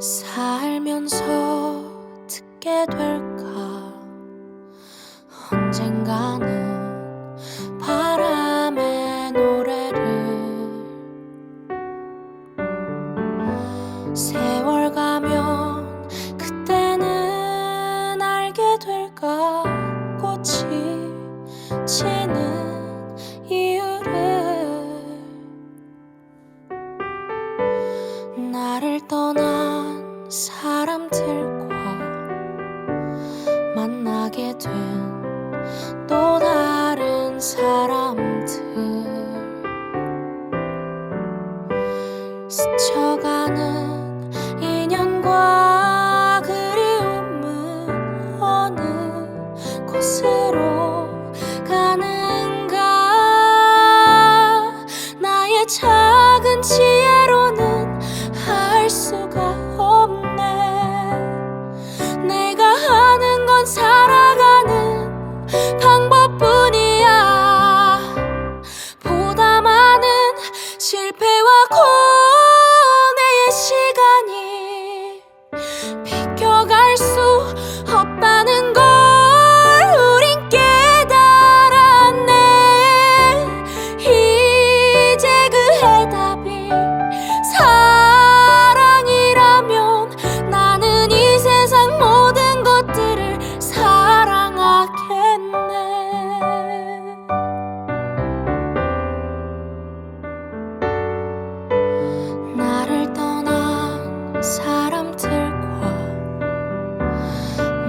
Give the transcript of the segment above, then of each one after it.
살면서 듣게 될까? 언젠가는 바람의 노래를 세월 가면 그때는 알게 될까? 꽃이 지는 이유를 나를 떠난 사람들과 만나게 된 또 다른 사람들. 스쳐가는 인연과 그리움은 어느 곳으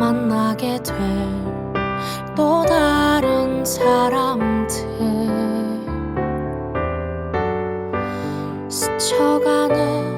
만나게 될 또 다른 사람들. 스쳐가는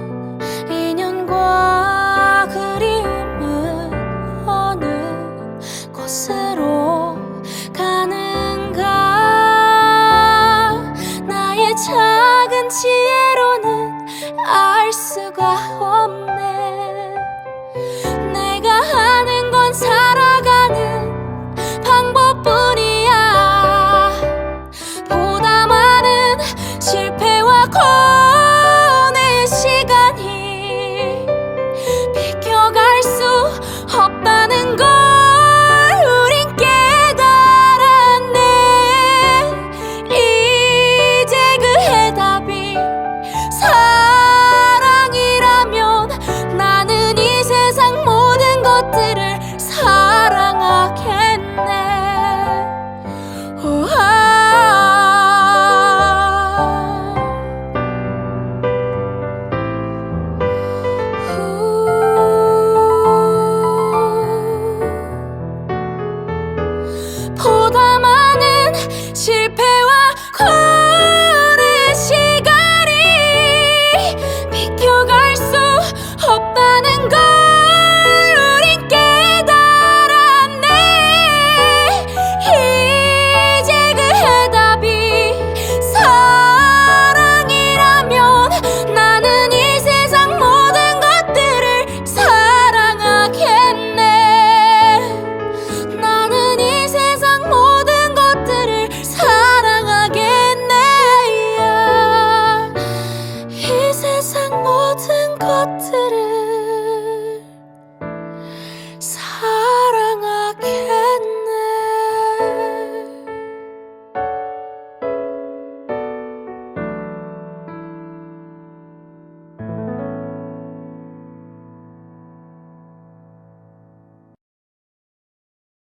Oh.